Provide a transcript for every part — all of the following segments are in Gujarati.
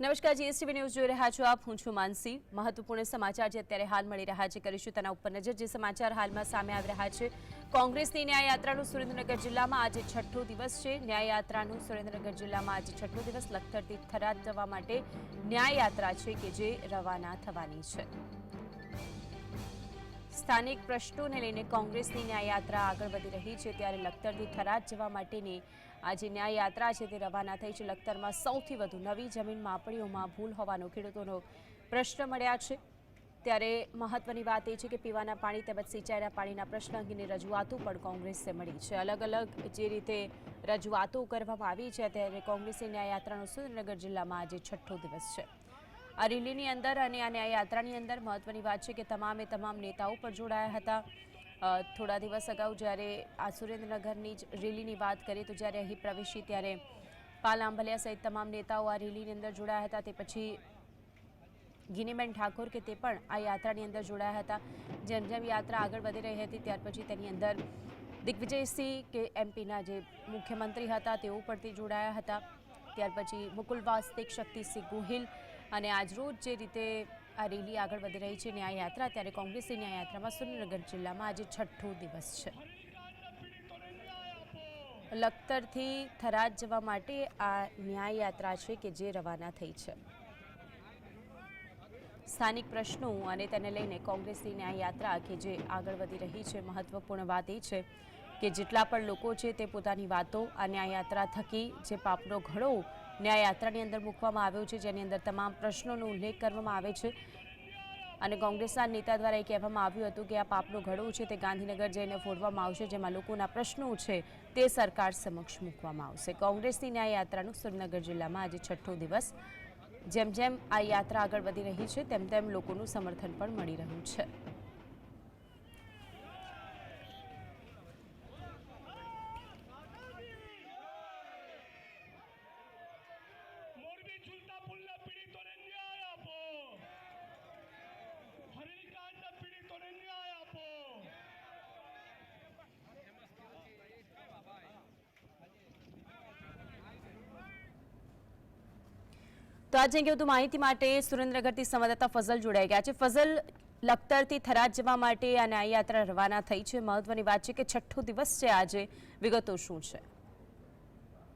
નમસ્કાર, જીએસટીવી ન્યૂઝ જોઈ રહ્યા છો આપ. હું છું માનસી. મહત્વપૂર્ણ સમાચાર જે અત્યારે હાલ મળી રહ્યા છે, કરીશું તેના ઉપર નજર. જે સમાચાર હાલમાં સામે આવી રહ્યા છે, કોંગ્રેસની ન્યાયયાત્રાનું સુરેન્દ્રનગર જિલ્લામાં આજે છઠ્ઠો દિવસ છે. ન્યાયયાત્રાનું સુરેન્દ્રનગર જિલ્લામાં આજે છઠ્ઠો દિવસ લખતરથી થરાદ જવા માટે ન્યાયયાત્રા છે કે જે રવાના થવાની છે. સ્થાનિક પ્રશ્નોને લઈને કોંગ્રેસની ન્યાયયાત્રા આગળ વધી રહી છે ત્યારે લખતરથી થરાદ જવા માટેની આ જે ન્યાયયાત્રા છે તે રવાના થઈ છે. લખતરમાં સૌથી વધુ નવી જમીન માપણીઓમાં ભૂલ હોવાનો ખેડૂતોનો પ્રશ્ન મળ્યા છે. ત્યારે મહત્વની વાત એ છે કે પીવાના પાણી તેમજ સિંચાઈના પાણીના પ્રશ્ન અંગેની રજૂઆતો પણ કોંગ્રેસને મળી છે. અલગ અલગ જે રીતે રજૂઆતો કરવામાં આવી છે, ત્યારે કોંગ્રેસની ન્યાયયાત્રાનો સુરેન્દ્રનગર જિલ્લામાં આજે છઠ્ઠો દિવસ છે. આ રેલીની અંદર અને આ ન્યાયયાત્રાની અંદર મહત્વની વાત છે કે તમામે તમામ નેતાઓ પણ જોડાયા હતા. થોડા દિવસ અગાઉ જ્યારે આ સુરેન્દ્રનગરની જ રેલીની વાત કરીએ તો જ્યારે અહીં પ્રવેશી ત્યારે પાલ આંબલિયા સહિત તમામ નેતાઓ આ રેલીની અંદર જોડાયા હતા. તે પછી ગિનીબેન ઠાકોર કે તે પણ આ યાત્રાની અંદર જોડાયા હતા. જેમ જેમ યાત્રા આગળ વધી રહી હતી ત્યાર પછી તેની અંદર દિગ્વિજયસિંહ કે એમપીના જે મુખ્યમંત્રી હતા તેઓ પણ તે જોડાયા હતા. ત્યાર પછી મુકુલ વાસ્તિક શક્તિસિંહ ગોહિલ અને આજરોજ જે રીતે આ રેલી આગળ વધી રહી છે ન્યાયયાત્રા, ત્યારે કોંગ્રેસની ન્યાયયાત્રામાં સુરેન્દ્રનગર જિલ્લામાં આજે છઠ્ઠો દિવસ છે. લખતરથી થરાદ જવા માટે આ ન્યાયયાત્રા છે કે જે રવાના થઈ છે. સ્થાનિક પ્રશ્નો અને તેને લઈને કોંગ્રેસની ન્યાયયાત્રા કે જે આગળ વધી રહી છે, મહત્વપૂર્ણ વાત એ છે કે જેટલા પણ લોકો છે તે પોતાની વાતો આ ન્યાયયાત્રા થકી જે પાપનો ઘડો ન્યાયયાત્રાની અંદર મૂકવામાં આવ્યો છે, જેની અંદર તમામ પ્રશ્નોનો ઉલ્લેખ કરવામાં આવે છે. અને કોંગ્રેસના નેતા દ્વારા એ કહેવામાં આવ્યું હતું કે આ પાપનું ઘડું છે, તે ગાંધીનગર જઈને ફોડવામાં આવશે, જેમાં લોકોના પ્રશ્નો છે, તે સરકાર સમક્ષ મૂકવામાં આવશે. કોંગ્રેસની ન્યાયયાત્રાનું સુરેન્દ્રનગર જિલ્લામાં આજે છઠ્ઠો દિવસ. જેમ જેમ આ યાત્રા આગળ વધી રહી છે, તેમ તેમ લોકોનું સમર્થન પણ મળી રહ્યું છે મોરબી ઝૂલતા પુલના પીડિતોને ન્યાય આપો હરિલકાંડના પીડિતોને ન્યાય આપો તો આજે અંગે વધુ માહિતી માટે સુરેન્દ્રગઢથી સંવાદદાતા ફઝલ જોડાઈ ગયા છે. ફઝલ, લખતરથી થરાદ જવા માટે આ ન્યાયયાત્રા રવાના થઈ છે. મહત્વની વાત છે કે છઠ્ઠો દિવસ છે આજે. વિગતો શું છે?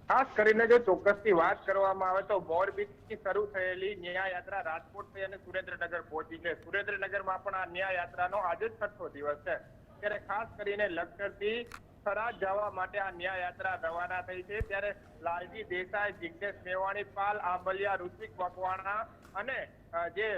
ખાસ કરીને જો ચોક્કસથી વાત કરવામાં આવે તો મોરબીથી શરૂ થયેલી ન્યાય યાત્રા રાજકોટ થઈ અને સુરેન્દ્રનગર પહોંચી છે. સુરેન્દ્રનગરમાં પણ આ ન્યાય યાત્રાનો આજે છઠ્ઠો દિવસ છે. ત્યારે ખાસ કરીને લખતરથી થરાદ જવા માટે આ ન્યાય યાત્રા રવાના થઈ છે. ત્યારે લાલજી દેસાઈ, જિગ્નેશ મેવાણી, પાલ આંબલિયા, ઋત્વિક મકવાણા અને જે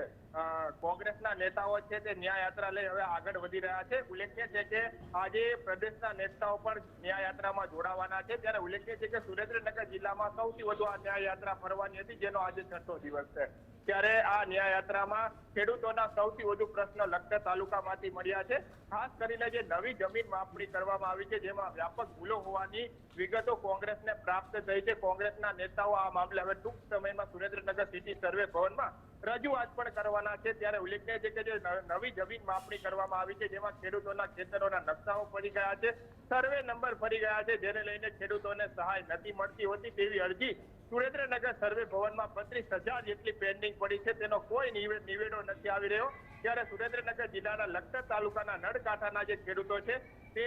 કોંગ્રેસના નેતાઓ છે તે ન્યાય યાત્રા લઈ હવે આગળ વધી રહ્યા છે. ઉલ્લેખનીય છે કે આજે પ્રદેશના નેતાઓ પણ ન્યાય યાત્રામાં જોડાવાના છે. ત્યારે ઉલ્લેખનીય છે કે સુરેન્દ્રનગર જિલ્લામાં સૌથી વધુ આ ન્યાય યાત્રા ફરવાની હતી, જેનો આજે છઠ્ઠો દિવસ છે. ત્યારે આ ન્યાય યાત્રામાં ખેડૂતોના સૌથી વધુ પ્રશ્ન લખતર તાલુકામાંથી મળ્યા છે. ખાસ કરીને જે નવી જમીન માપણી કરવામાં આવી છે, જેમાં વ્યાપક ભૂલો હોવાની વિગતો કોંગ્રેસને પ્રાપ્ત થઈ છે. કોંગ્રેસના નેતાઓ આ મામલે હવે ટૂંક સમયમાં સુરેન્દ્રનગર સિટી સર્વે ભવનમાં રજૂઆત પણ કરવાના છે, ત્યારે ઉલ્લેખનીય છે કે જે નવી જમીન માપણી કરવામાં આવી છે, જેમાં ખેડૂતોના ખેતરોના નકશાઓ ફરી ગયા છે, સર્વે નંબર ફરી ગયા છે, જેને લઈને ખેડૂતોને સહાય નથી મળતી હોતી તેવી અરજી સુરેન્દ્રનગર સર્વે ભવનમાં બત્રીસ હજાર જેટલી પેન્ડિંગ પડી છે, તેનો કોઈ નિવેડો નથી આવી રહ્યો. ત્યારે સુરેન્દ્રનગર જિલ્લાના લખતર તાલુકાના નળકાંઠાના જે ખેડૂતો છે, તે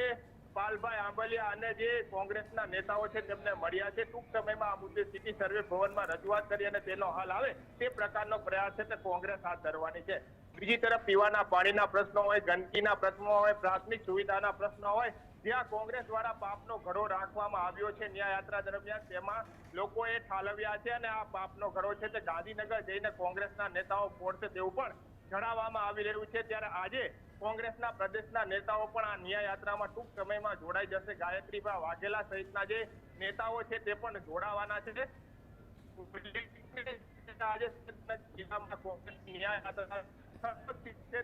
પાલભાઈ આંબલિયા અને જે કોંગ્રેસના નેતાઓ છે તેમને મળ્યા છે. ટૂંક સમયમાં આ મુદ્દે સિટી સર્વે ભવનમાં રજૂઆત કરી અને તેનો હલ આવે તે પ્રકારનો પ્રયાસ છે તે કોંગ્રેસ હાથ ધરવાની છે. બીજી તરફ પીવાના પાણીના પ્રશ્નો હોય, ગંદકીના પ્રશ્નો હોય, પ્રાથમિક સુવિધાના પ્રશ્નો હોય, જ્યાં કોંગ્રેસ દ્વારા પાપનો ઘડો રાખવામાં આવ્યો છે ન્યાય યાત્રા દરમિયાન, તેમાં લોકોએ ઠાલવ્યા છે અને આ પાપનો ઘડો છે તે ગાંધીનગર જઈને કોંગ્રેસના નેતાઓ ફોડશે તેવું પણ જણાવવામાં આવી રહ્યું છે. ત્યારે આજે કોંગ્રેસના પ્રદેશના નેતાઓ પણ આ ન્યાયયાત્રામાં ટૂંક સમયમાં જોડાઈ જશે. ગાયત્રીભાઈ વાઘેલા સહિતના જે નેતાઓ છે તે પણ જોડાવાના છે. આજે જિલ્લામાં કોંગ્રેસની ન્યાયયાત્રા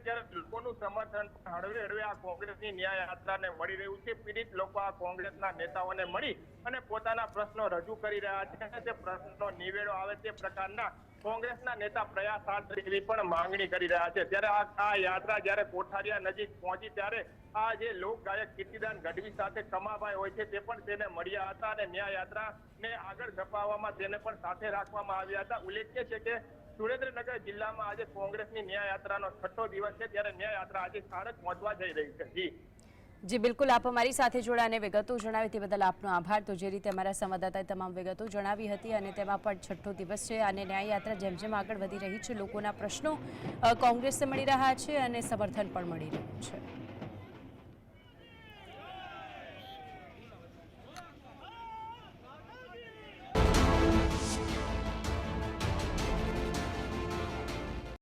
ત્યારે લોકોનું સમર્થન હળવે હળવે આ કોંગ્રેસની ન્યાય યાત્રાને મળી રહ્યું છે. પીડિત લોકો આ કોંગ્રેસના નેતાઓને મળી અને પોતાના પ્રશ્નો રજૂ કરી રહ્યા છે. અને તે પ્રશ્નનો નિવેડો આવે તે પ્રકારના કોંગ્રેસના નેતા પ્રયાસ હાથ ધરી પણ માંગણી કરી રહ્યા છે. ત્યારે આ યાત્રા જ્યારે કોઠારિયા નજીક પહોંચી, ત્યારે આ જે લોક ગાયક કીર્તિદાન ગઢવી સાથે કમાભાઈ હોય છે, તે પણ તેને મળ્યા હતા અને ન્યાય યાત્રાને આગળ ધપાવવામાં તેને પણ સાથે રાખવામાં આવ્યા હતા. ઉલ્લેખનીય છે કે સુરેન્દ્રનગર જિલ્લામાં આજે કોંગ્રેસની ન્યાય યાત્રાનો છઠ્ઠો દિવસ છે, ત્યારે ન્યાય યાત્રા આજે સાડજ પહોંચવા જઈ રહી છે. જી જી, બિલકુલ. આપ અમારી સાથે જોડાને વિગતો જણાવી તે બદલ આપનો આભાર. તો જે રીતે અમારા સંવાદદાતાએ તમામ વિગતો જણાવી હતી અને તેમાં પણ છઠ્ઠો દિવસ છે અને ન્યાય યાત્રા જેમ જેમ આગળ વધી રહી છે, લોકોના પ્રશ્નો કોંગ્રેસને મળી રહ્યા છે અને સમર્થન પણ મળી રહ્યું છે.